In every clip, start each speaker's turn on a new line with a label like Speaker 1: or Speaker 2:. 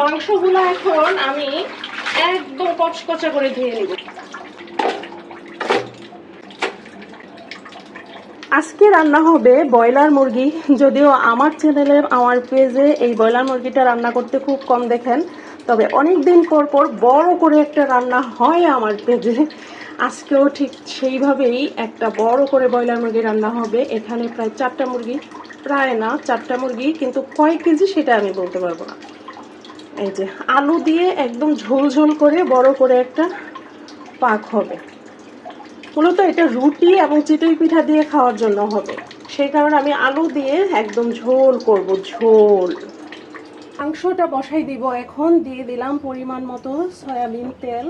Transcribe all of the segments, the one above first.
Speaker 1: মাংসগুলো এখন আমি একদম কচকচা করে ধুয়ে নেব। আজকে রান্না হবে ব্রয়লার মুরগি। যদিও আমার চ্যানেলে আমার পেজে এই ব্রয়লার মুরগিটা রান্না করতে খুব কম দেখেন। তবে অনেক দিন পর পর বড় করে একটা রান্না হয় আমার পেজে আজকেও ঠিক সেইভাবেই একটা বড় করে ব্রয়লার মুরগি রান্না হবে। এখানে প্রায় চারটা মুরগি। প্রায় না, চারটা মুরগি, কিন্তু কয় কেজি সেটা আমি বলতে পারব না। এই যে আলু দিয়ে একদম ঝোল ঝোল করে বড় করে একটা পাক হবে। মূলত এটা রুটি এবং চিতই পিঠা দিয়ে খাওয়ার জন্য হবে। সেই কারণে আমি আলু দিয়ে একদম ঝোল করব, ঝোল। মাংসটা বসাই দিব এখন, দিয়ে দিলাম পরিমাণ মতো সয়াবিন তেল।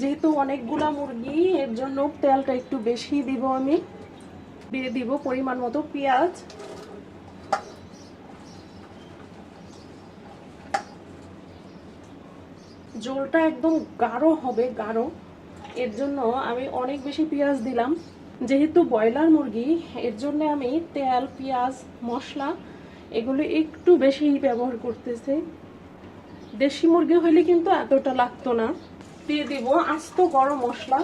Speaker 1: যেহেতু অনেকগুলা মুরগি, এর জন্য তেলটা একটু বেশি দিব আমি। দিয়ে দিব পরিমাণ মতো পেঁয়াজ। ঝোলটা একদম গাঢ় হবে, গাঢ়। এর জন্য আমি অনেক বেশি পেঁয়াজ দিলাম। যেহেতু ব্রয়লার মুরগি, এর জন্য আমি তেল, পেঁয়াজ, মশলা এগুলো একটু বেশি ব্যবহার করতেছি। দেশি মুরগি হইলে কিন্তু এতটা লাগতো না। দিয়ে দিব আস্ত গরম মশলা।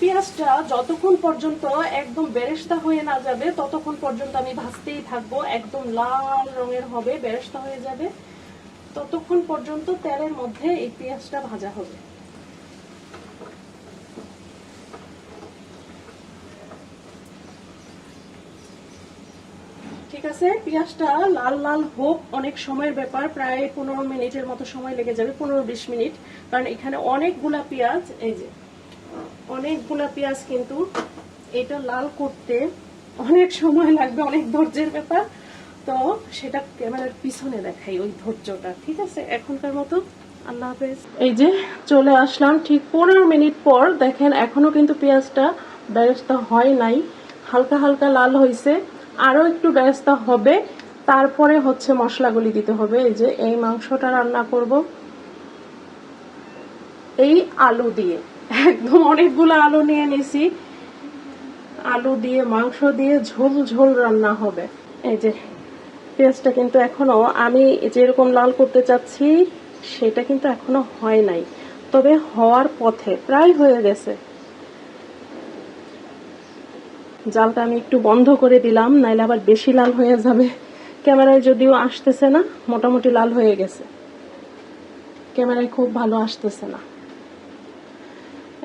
Speaker 1: পেঁয়াজটা যতক্ষণ পর্যন্ত একদম বেরেস্তা হয়ে না যাবে, ততক্ষণ পর্যন্ত আমি ভাজতেই থাকব। একদম লাল রঙের হবে, বেরেস্তা হয়ে যাবে। ততক্ষণ পর্যন্ত তেলের মধ্যে এই পেঁয়াজটা ভাজা হবে। ঠিক আছে, পেঁয়াজটা লাল লাল হোক, অনেক সময়ের ব্যাপার, প্রায় পনেরো মিনিটের মতো সময় লেগে যাবে, পনেরো বিশ মিনিট। কারণ এখানে অনেকগুলা পেঁয়াজ, এই যে, অনেকগুলা পেঁয়াজ কিন্তু এটা লাল করতে অনেক সময় লাগবে, অনেক ধৈর্যের ব্যাপার। তো সেটা ক্যামেরার পিছনে দেখাই ওই ধৈর্যটা, ঠিক আছে? এখনকার মতো আল্লাহ হাফেজ। এই যে চলে আসলাম, ঠিক পনেরো মিনিট পর দেখেন এখনও কিন্তু পেঁয়াজটা ব্যবস্থা হয় নাই, হালকা হালকা লাল হয়েছে আরও একটু ব্যবস্থা হবে, তারপরে হচ্ছে মশলাগুলি দিতে হবে। এই যে এই মাংসটা রান্না করব। এই আলু দিয়ে, একদম অনেকগুলো আলু নিয়ে নিছি। আলু দিয়ে, মাংস দিয়ে ঝোল ঝোল রান্না হবে। এই যে পেঁয়াজটা কিন্তু এখনও আমি যেরকম লাল করতে চাচ্ছি, সেটা কিন্তু এখনও হয় নাই। তবে হওয়ার পথে প্রায় হয়ে গেছে। জালটা আমি একটু বন্ধ করে দিলাম, নাইলে আবার বেশি লাল হয়ে যাবে। ক্যামেরায় যদিও আসতেছে না, মোটামুটি লাল হয়ে গেছে। ক্যামেরায় খুব ভালো আসতেছে না।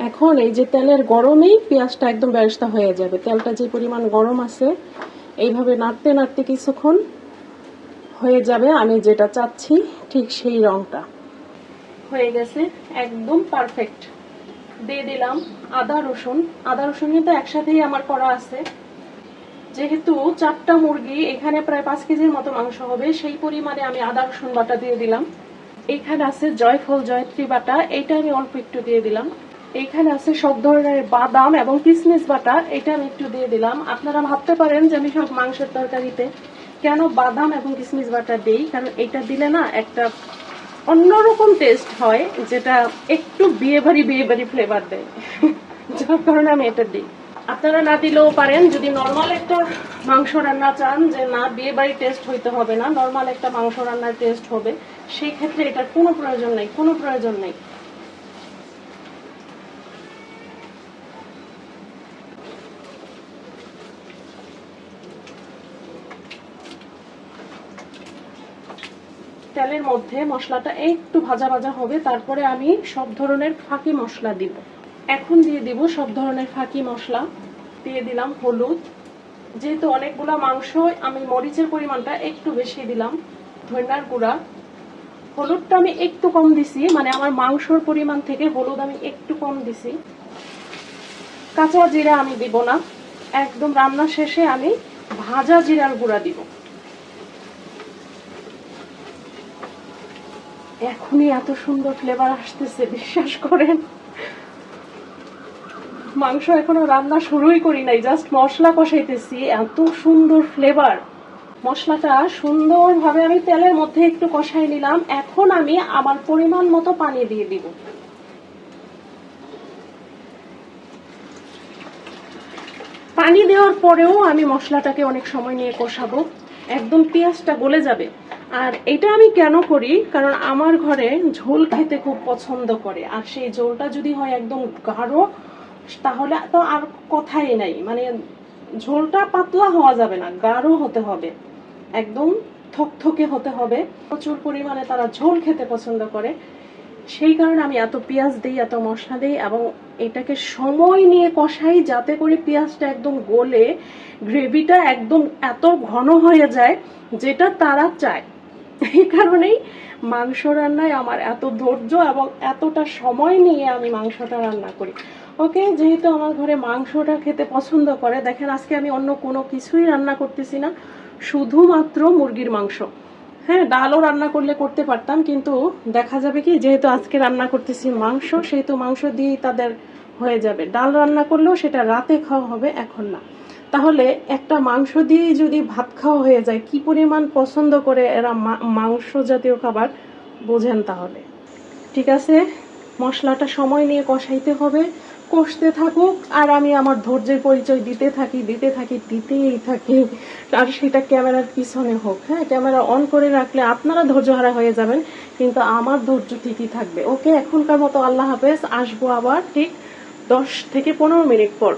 Speaker 1: এখন এই যে তেলের গরমেই পেঁয়াজটা একদম ব্যবস্থা হয়ে যাবে। তেলটা যে পরিমাণ গরম আছে, এইভাবে নাড়তে নাড়তে কিছুক্ষণ হয়ে যাবে, আমি যেটা চাচ্ছি, ঠিক সেই রংটা। হয়ে গেছে, একদম পারফেক্ট দিয়ে দিলাম আদা রসুন। আদা রসুন কিন্তু একসাথেই আমার করা আছে। যেহেতু চারটা মুরগি, এখানে প্রায় পাঁচ কেজির মতো মাংস হবে, সেই পরিমাণে আমি আদা রসুন বাটা দিয়ে দিলাম। এখানে আছে জয়ফল, জয়ত্রী বাটা, এটা আমি অল্প একটু দিয়ে দিলাম। এখানে আছে সব ধরনের বাদাম এবং কিসমিস বাটা, এটা আমি একটু দিয়ে দিলাম। আপনারা ভাবতে পারেন যে আমি সব মাংসের তরকারিতে কেন বাদাম এবং কিসমিস বাটা দেই? কারণ এটা দিলে না একটা অন্যরকম টেস্ট হয়, যেটা একটু বিয়ে বাড়ি বিয়ে বাড়ি ফ্লেভার দেয়। যার কারণে আমি এটা দিই। আপনারা না দিলেও পারেন, যদি নর্মাল একটা মাংস রান্না চান, যে না বিয়ে বাড়ি টেস্ট হইতে হবে না নর্মাল একটা মাংস রান্নার টেস্ট হবে, সেই ক্ষেত্রে এটার কোনো প্রয়োজন নেই, কোনো প্রয়োজন নেই। তেলের মধ্যে মশলাটা একটু ভাজা ভাজা হবে, তারপরে আমি সব ধরনের ফাঁকি মশলা দিব। এখন দিয়ে দিব সব ধরনের ফাঁকি মশলা। দিয়ে দিলাম হলুদ। যেহেতু অনেকগুলো মাংস, আমি মরিচের পরিমাণটা একটু বেশি দিলাম, ধনিয়ার গুঁড়া। হলুদটা আমি একটু কম দিছি মানে আমার মাংসর পরিমাণ থেকে হলুদ আমি একটু কম দিছি। কাঁচা জিরা আমি দিব না। একদম রান্না শেষে আমি ভাজা জিরার গুঁড়া দিব। এখনই এত সুন্দর ফ্লেভার আসতেছে, বিশ্বাস করেন। মাংস এখনও রান্না শুরুই করি নাই জাস্ট মশলা কষাইতেছি, এত সুন্দর ফ্লেভার মশলাটা সুন্দরভাবে আমি তেলের মধ্যে একটু কষাই নিলাম, এখন আমি আমার পরিমাণ মতো পানি দিয়ে দিব। পানি দেওয়ার পরেও আমি মশলাটাকে অনেক সময় নিয়ে কষাবো, একদম পেঁয়াজটা গলে যাবে। আর এটা আমি কেন করি? কারণ আমার ঘরে ঝোল খেতে খুব পছন্দ করে। আর সেই ঝোলটা যদি হয় একদম গাঢ়, তাহলে তো আর কথাই নাই। মানে ঝোলটা পাতলা হওয়া যাবে না, গাঢ় হতে হবে। একদম থকথকে হতে হবে। প্রচুর পরিমাণে তারা ঝোল খেতে পছন্দ করে। সেই কারণে আমি এত পেঁয়াজ দিই, এত মশলা দিই এবং এটাকে সময় নিয়ে কষাই যাতে করে পেঁয়াজটা একদম গলে, গ্রেভিটা একদম এত ঘন হয়ে যায়, যেটা তারা চায়। এই কারণেই মাংস রান্নায় আমার এত ধৈর্য এবং এতটা সময় নিয়ে আমি মাংসটা রান্না করি। ওকে, যেহেতু আমার ঘরে মাংসটা খেতে পছন্দ করে, দেখেন আজকে আমি অন্য কোনো কিছুই রান্না করতেছি না, শুধুমাত্র মুরগির মাংস। হ্যাঁ ডালও রান্না করলে করতে পারতাম, কিন্তু দেখা যাবে কি, যেহেতু আজকে রান্না করতেছি মাংস, সেহেতু মাংস দিয়েই তাদের হয়ে যাবে। ডাল রান্না করলেও সেটা রাতে খাওয়া হবে, এখন না। তাহলে একটা মাংস দিয়েই যদি ভাত খাওয়া হয়ে যায়, কি পরিমাণ পছন্দ করে এরা মাংস জাতীয় খাবার? বোঝেন তাহলে। ঠিক আছে? মশলাটা সময় নিয়ে কষাইতে হবে। কষতে থাকুক, আর আমি আমার ধৈর্যের পরিচয় দিতে থাকি দিতে থাকি, দিতেই থাকি। আর সেটা ক্যামেরার পিছনে হোক হ্যাঁ? ক্যামেরা অন করে রাখলে আপনারা ধৈর্যহারা হয়ে যাবেন, কিন্তু আমার ধৈর্য ঠিকই থাকবে। ওকে, এখনকার মতো আল্লাহ হাফেজ। আসব আবার ঠিক দশ থেকে পনেরো মিনিট পর।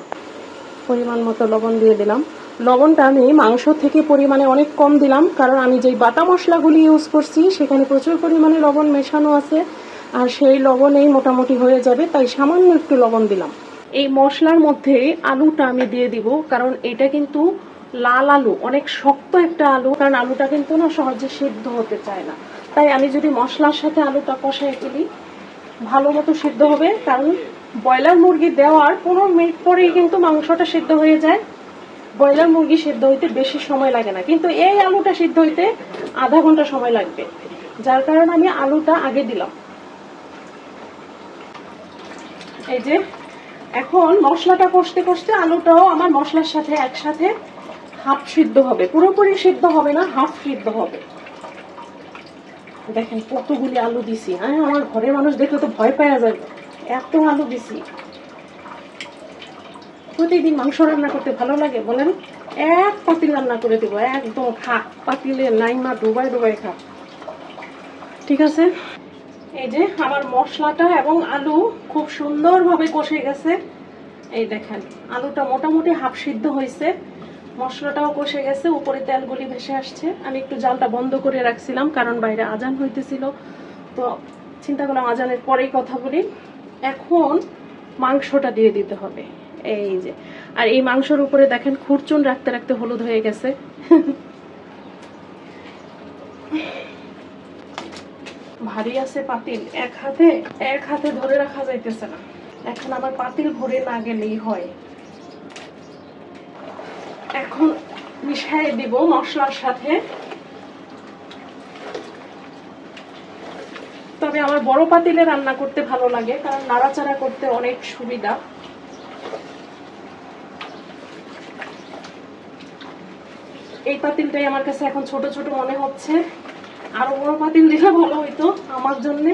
Speaker 1: পরিমাণ মতো লবণ দিয়ে দিলাম। লবণটা আমি মাংস থেকে পরিমাণে অনেক কম দিলাম, কারণ আমি যেই বাটা মশলাগুলি ইউজ করছি, সেখানে প্রচুর পরিমাণে লবণ মেশানো আছে, আর সেই লবণেই মোটামুটি হয়ে যাবে, তাই সামান্য একটু লবণ দিলাম। এই মশলার মধ্যে আলুটা আমি দিয়ে দিব, কারণ এটা কিন্তু লাল আলু, অনেক শক্ত একটা আলু, কারণ আলুটা কিন্তু না সহজে সিদ্ধ হতে চায় না। তাই আমি যদি মশলার সাথে আলুটা কষাই তুলি ভালো মতো সিদ্ধ হবে, কারণ ব্রয়লার মুরগি দেওয়ার পনেরো মিনিট পরেই কিন্তু মাংসটা সিদ্ধ হয়ে যায়। ব্রয়লার মুরগি সিদ্ধ হইতে বেশি সময় লাগে না। কিন্তু এই আলুটা সিদ্ধ হইতে আধা ঘণ্টা সময় লাগবে। যার কারণে আমি আলুটা আগে দিলাম। এই যে, এখন মশলাটা কষতে কষতে আলুটাও আমার মশলার সাথে একসাথে হাফ সিদ্ধ হবে। পুরোপুরি সিদ্ধ হবে না, হাফ সিদ্ধ হবে। দেখেন কতগুলি আলু দিছি। হ্যাঁ আমার ঘরের মানুষ দেখলে তো ভয় পাওয়া যাবে। এত আলু দিছি। প্রতিদিন মাংস রান্না করতে ভালো লাগে, বলেন? এক পাতিল রান্না করে দেবো, একদম খা পাতিলে নাইমা ডুবাই ডুবাই খা ঠিক আছে? এই যে আমার মশলাটা এবং আলু খুব সুন্দরভাবে কষে গেছে। এই দেখেন, আলুটা মোটামুটি হাফ সিদ্ধ হয়েছে। মশলাটাও কষে গেছে, উপরে তেলগুলি ভেসে আসছে। আমি একটু জালটা বন্ধ করে রাখছিলাম, কারণ বাইরে আজান হইতেছিল। তো চিন্তা করলাম আজানের পরেই কথা বলি। এখন মাংসটা দিয়ে দিতে হবে। এই যে। আর এই মাংসের উপরে দেখেন খুরচুন রাখতে রাখতে হলুদ হয়ে গেছে। ভারী আছে পাতিল। এক হাতে এক হাতে ধরে রাখা যাইতেছে না। এখন আবার পাতিল ভরে না গেলেই হয়। এখন মিশাই দিব মশলার সাথে। তবে আমার বড় পাতিলে রান্না করতে ভালো লাগে, কারণ নাড়াচাড়া করতে অনেক সুবিধা। এই পাতিলটাই আমার কাছে এখন ছোট ছোট মনে হচ্ছে। আরও বড় পাতিল দিলে ভালো হইতো আমার জন্যে।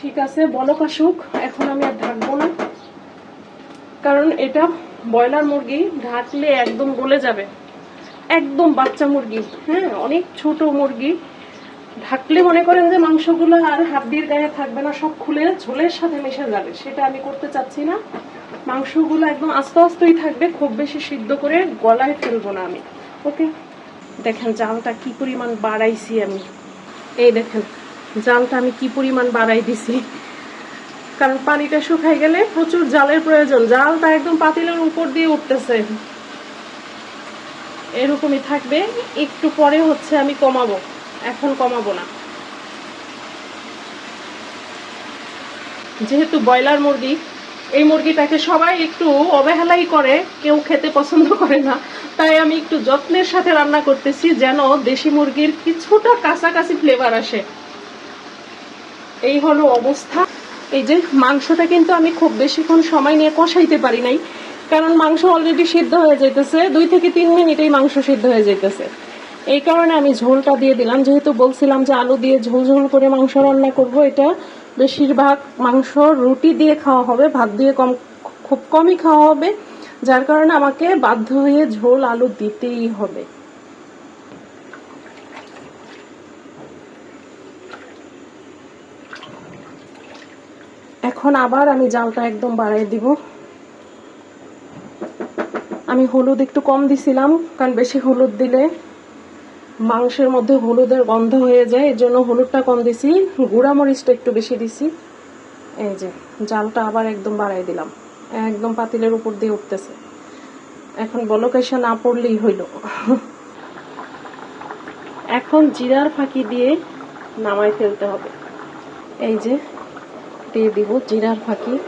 Speaker 1: ঠিক আছে বলক আসুক এখন আমি আর ঢাকবো না। কারণ এটা ব্রয়লার মুরগি ঢাকলে একদম গলে যাবে। একদম বাচ্চা মুরগি হ্যাঁ অনেক ছোট মুরগি। ঢাকলে মনে করেন যে মাংসগুলো আর হাড্ডির গায়ে থাকবে না, সব খুলে ঝোলের সাথে মিশে যাবে। সেটা আমি করতে চাচ্ছি না। মাংসগুলো একদম আস্তে আস্তেই থাকবে, খুব বেশি সিদ্ধ করে গলায় ফেলব না আমি। ওকে? দেখেন জালটা কি পরিমাণ বাড়াইছি আমি। এই দেখেন, জালটা আমি কি পরিমাণ বাড়াই দিছি। কারণ পানিটা শুকাই গেলে প্রচুর জালের প্রয়োজন। জালটা একদম পাতিলের উপর দিয়ে উঠতেছে। এরকমই থাকবে। একটু পরে হচ্ছে আমি কমাবো। এখন কমাবো না। যেহেতু ব্রয়লার মুরগি, এই মুরগিটাকে সবাই একটু অবহেলাই করে, কেউ খেতে পছন্দ করে না। তাই আমি একটু যত্নের সাথে রান্না করতেছি যেন দেশি মুরগির কিছুটা কাছাকাছি ফ্লেভার আসে। এই হলো অবস্থা। এই যে মাংসটা কিন্তু আমি খুব বেশিক্ষণ সময় নিয়ে কষাইতে পারি নাই, কারণ মাংস অলরেডি সিদ্ধ হয়ে যাইতেছে, দুই থেকে তিন মিনিটেই মাংস সিদ্ধ হয়ে যাইতেছে। এই কারণে আমি ঝোলটা দিয়ে দিলাম, যেহেতু বলছিলাম যে আলু দিয়ে ঝোল ঝোল করে মাংস রান্না করব, এটা বেশিরভাগ মাংস রুটি দিয়ে খাওয়া হবে, ভাত দিয়ে কম, খুব কমই খাওয়া হবে, যার কারণে আমাকে বাধ্য হয়ে ঝোল আলু দিতেই হবে। এখন আবার আমি জালটা একদম বাড়াই দিব। আমি হলুদ একটু কম দিছিলাম, কারণ বেশি হলুদ দিলে মাংসের মধ্যে হলুদের গন্ধ হয়ে যায়, এর জন্য হলুদটা কম দিছি গুঁড়া মরিচটা একটু বেশি দিছি। এই যে, জালটা আবার একদম বাড়াই দিলাম, একদম পাতিলের উপর দিয়ে উঠতেছে। এখন বলক এসে না পড়লেই হইল। এখন জিরার ফাঁকি দিয়ে নামাই ফেলতে হবে। এই যে দিয়ে দিব, জিরার ফাঁকি।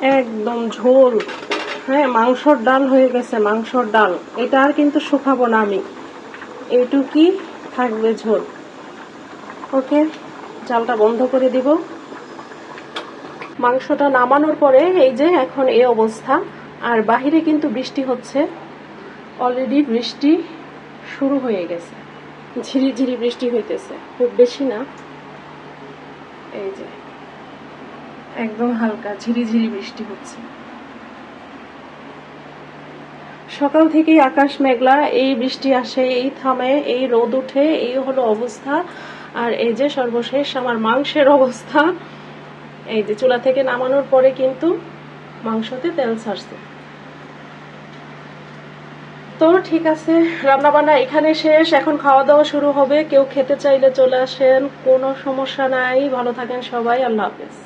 Speaker 1: একদম ঝোল। হ্যাঁ মাংসর ডাল হয়ে গেছে, মাংসর ডাল। এটা আর কিন্তু শুকাবো না আমি। এইটুকুই থাকবে ঝোল। ওকে, চালটা বন্ধ করে দিব। মাংসটা নামানোর পরে এই যে এখন এই অবস্থা। আর বাহিরে কিন্তু বৃষ্টি হচ্ছে। অলরেডি বৃষ্টি শুরু হয়ে গেছে। ঝিরি ঝিরি বৃষ্টি হইতেছে। খুব বেশি না। এই যে। একদম হালকা ঝিরিঝিরি বৃষ্টি হচ্ছে। সকাল থেকেই আকাশ মেঘলা। এই বৃষ্টি আসে এই থামে এই রোদ ওঠে এই হলো অবস্থা। আর এই যে সর্বশেষ আমার মাংসের অবস্থা। এই যে চুলা থেকে নামানোর পরে কিন্তু মাংসতে তেল ছাড়ছে। তো ঠিক আছে রান্না বান্না এখানে শেষ, এখন খাওয়া দাওয়া শুরু হবে। কেউ খেতে চাইলে চলে আসেন, কোনো সমস্যা নাই। ভালো থাকেন সবাই, আল্লাহ হাফেজ।